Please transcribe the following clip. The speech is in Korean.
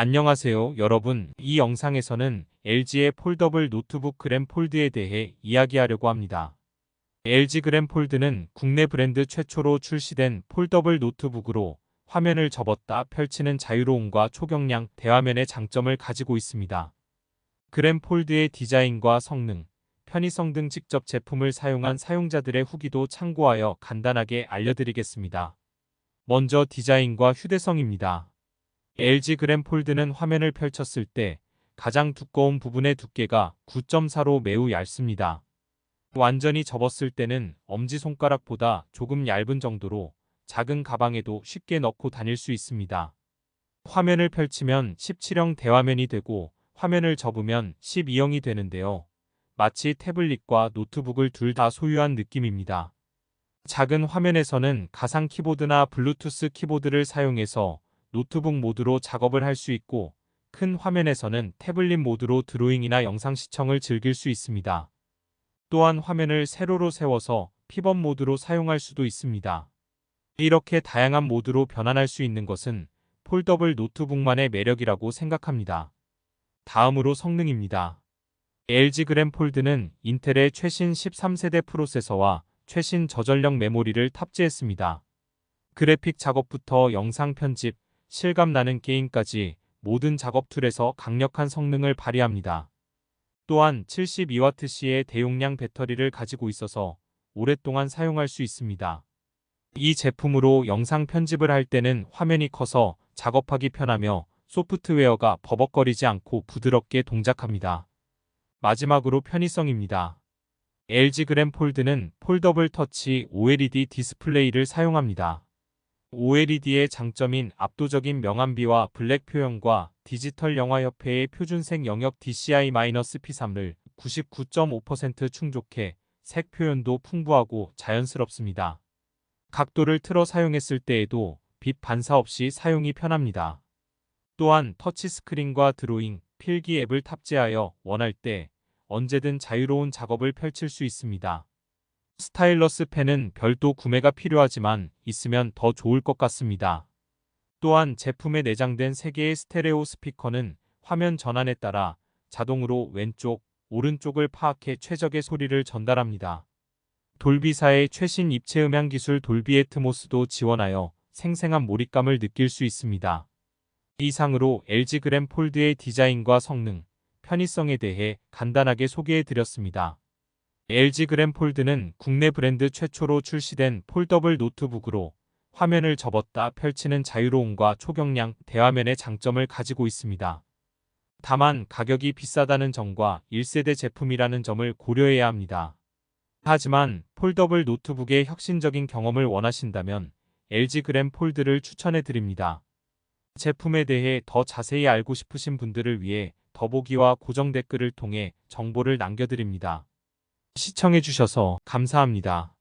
안녕하세요 여러분 이 영상에서는 LG의 폴더블 노트북 그램 폴드에 대해 이야기하려고 합니다. LG 그램 폴드는 국내 브랜드 최초로 출시된 폴더블 노트북으로 화면을 접었다 펼치는 자유로움과 초경량 대화면의 장점을 가지고 있습니다. 그램 폴드의 디자인과 성능, 편의성 등 직접 제품을 사용한 사용자들의 후기도 참고하여 간단하게 알려드리겠습니다. 먼저 디자인과 휴대성입니다. LG 그램 폴드는 화면을 펼쳤을 때 가장 두꺼운 부분의 두께가 9.4로 매우 얇습니다. 완전히 접었을 때는 엄지손가락보다 조금 얇은 정도로 작은 가방에도 쉽게 넣고 다닐 수 있습니다. 화면을 펼치면 17형 대화면이 되고 화면을 접으면 12형이 되는데요. 마치 태블릿과 노트북을 둘 다 소유한 느낌입니다. 작은 화면에서는 가상 키보드나 블루투스 키보드를 사용해서 노트북 모드로 작업을 할 수 있고 큰 화면에서는 태블릿 모드로 드로잉이나 영상 시청을 즐길 수 있습니다. 또한 화면을 세로로 세워서 피벗 모드로 사용할 수도 있습니다. 이렇게 다양한 모드로 변환할 수 있는 것은 폴더블 노트북만의 매력이라고 생각합니다. 다음으로 성능입니다. LG 그램 폴드는 인텔의 최신 13세대 프로세서와 최신 저전력 메모리를 탑재했습니다. 그래픽 작업부터 영상 편집, 실감 나는 게임까지 모든 작업 툴에서 강력한 성능을 발휘합니다. 또한 72Wc의 대용량 배터리를 가지고 있어서 오랫동안 사용할 수 있습니다. 이 제품으로 영상 편집을 할 때는 화면이 커서 작업하기 편하며 소프트웨어가 버벅거리지 않고 부드럽게 동작합니다. 마지막으로 편의성입니다. LG 그램 폴드는 폴더블 터치 OLED 디스플레이를 사용합니다. OLED의 장점인 압도적인 명암비와 블랙 표현과 디지털 영화협회의 표준색 영역 DCI-P3를 99.5% 충족해 색 표현도 풍부하고 자연스럽습니다. 각도를 틀어 사용했을 때에도 빛 반사 없이 사용이 편합니다. 또한 터치스크린과 드로잉, 필기 앱을 탑재하여 원할 때 언제든 자유로운 작업을 펼칠 수 있습니다. 스타일러스 펜은 별도 구매가 필요하지만 있으면 더 좋을 것 같습니다. 또한 제품에 내장된 3개의 스테레오 스피커는 화면 전환에 따라 자동으로 왼쪽, 오른쪽을 파악해 최적의 소리를 전달합니다. 돌비사의 최신 입체 음향 기술 돌비 애트모스도 지원하여 생생한 몰입감을 느낄 수 있습니다. 이상으로 LG 그램 폴드의 디자인과 성능, 편의성에 대해 간단하게 소개해 드렸습니다. LG 그램 폴드는 국내 브랜드 최초로 출시된 폴더블 노트북으로 화면을 접었다 펼치는 자유로움과 초경량 대화면의 장점을 가지고 있습니다. 다만 가격이 비싸다는 점과 1세대 제품이라는 점을 고려해야 합니다. 하지만 폴더블 노트북의 혁신적인 경험을 원하신다면 LG 그램 폴드를 추천해 드립니다. 제품에 대해 더 자세히 알고 싶으신 분들을 위해 더보기와 고정 댓글을 통해 정보를 남겨드립니다. 시청해주셔서 감사합니다.